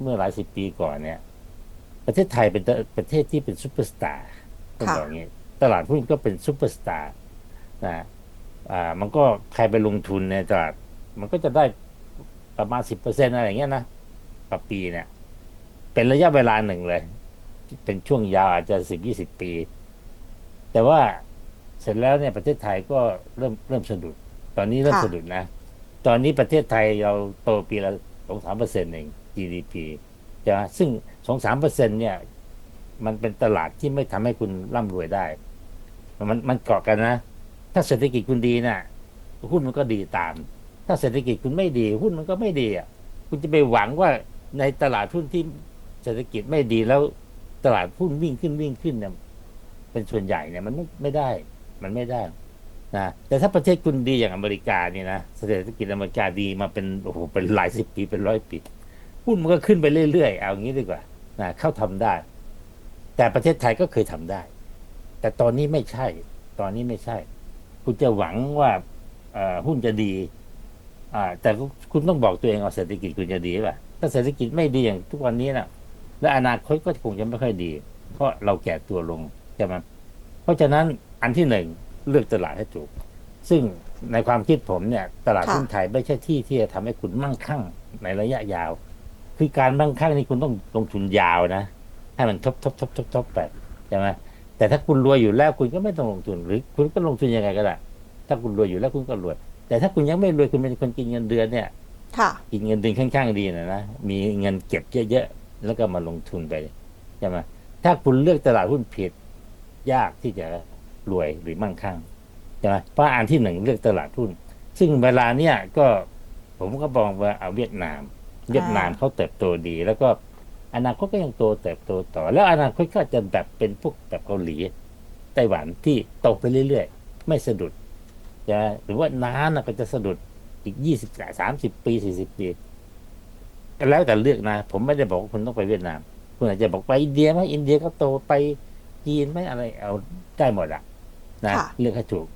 เมื่อหลายสิบปีก่อนเนี่ย ประเทศไทยเป็นประเทศที่เป็นซูเปอร์สตาร์ต้องค่ะบอกอย่างนี้ตลาดหุ้นก็เป็นซูเปอร์สตาร์นะอ่ามันก็ใครไปลงทุนในตลาด มันก็จะได้ประมาณสิบเปอร์เซ็นอะไรอย่างเงี้ยนะต่อปีเนี่ย เป็นระยะเวลาหนึ่งเลย เป็นช่วงยาวอาจจะสิบยี่สิบปี แต่ว่าเสร็จแล้วเนี่ยประเทศไทยก็เริ่มเริ่มสะดุด ตอนนี้เริ่มค่ะสะดุดนะ ตอนนี้ประเทศไทยเราโตปีละสองสามเปอร์เซ็นต์เอง GDP ใช่ไหมซึ่งสองสามเปอร์เซ็นเนี่ย มันเป็นตลาดที่ไม่ทำให้คุณร่ำรวยได้ มันมันเกาะกันนะ ถ้าเศรษฐกิจคุณดีน่ะหุ้นมันก็ดีตาม ถ้าเศรษฐกิจคุณไม่ดี หุ้นมันก็ไม่ดีอะคุณจะไปหวังว่าในตลาดหุ้นที่เศรษฐกิจไม่ดีแล้วตลาดหุ้นวิ่งขึ้นวิ่งขึ้นเนี่ยเป็นส่วนใหญ่เนี่ยมันไม่ไม่ได้ มันไม่ได้นะแต่ถ้าประเทศคุณดีอย่างอเมริกานี่นะเศรษฐกิจอเมริกาดีมาเป็นโอ้โหเป็นหลายสิบปีเป็นร้อยปี หุ้นมันก็ขึ้นไปเรื่อยๆ เอางี้ดีกว่านะเข้าทำได้ แต่ประเทศไทยก็เคยทำได้ แต่ตอนนี้ไม่ใช่ ตอนนี้ไม่ใช่ คุณจะหวังว่าเอ่อหุ้นจะดีอ่าแต่คุณต้องบอกตัวเองว่าเศรษฐกิจคุณจะดีป่ะถ้าเศรษฐกิจไม่ดีอย่างทุกวันนี้นะและอนาคตก็คงจะไม่ค่อยดี เพราะเราแก่ตัวลงใช่ไหมเพราะฉะนั้นอันที่หนึ่งเลือกตลาดให้ถูก ซึ่งในความคิดผมเนี่ย ตลาดค่ะหุ้นไทยไม่ใช่ที่ที่จะทำให้คุณมั่งคั่งในระยะยาว คือการมั่งคั่งนี่คุณต้องลงทุนยาวนะให้มันทบทบทบทบทบไปใช่ไหมแต่ถ้าคุณรวยอยู่แล้วคุณก็ไม่ต้องลงทุนหรือ คุณก็ลงทุนยังไงก็ได้ถ้าคุณรวยอยู่แล้วคุณก็รวย แต่ถ้าคุณยังไม่รวยคุณเป็นคนกินเงินเดือนเนี่ยค่ะกินเงินเดือนค่อนข้างดีนะนะมีเงินเก็บเยอะๆแล้วก็มาลงทุนไปใช่ไหมถ้าคุณเลือกตลาดหุ้นผิด ยากที่จะรวยหรือมั่งคั่งใช่ไหมเพราะอันที่หนึ่งเลือกตลาดหุ้นซึ่งเวลาเนี้ยก็ผมก็บอกว่าเอาเวียดนาม เวียดนามเขาเติบโตดี แล้วก็อนาคตก็ยังโตเติบโตต่อ แล้วอนาคตก็จะแบบเป็นพวกแบบเกาหลีไต้หวันที่โตไปเรื่อยๆ ไม่สะดุดจะหรือว่านานนะก็จะสะดุดอีกยี่สิบสามสิบปีสี่สิบปีก็แล้วแต่เลือกนะ ผมไม่ได้บอกว่าคุณต้องไปเวียดนาม คุณอาจจะบอกไปอินเดียไหมอินเดียก็โตไปจีนไหมอะไรเอาได้หมดอะนะค่ะเลือกให้ถูก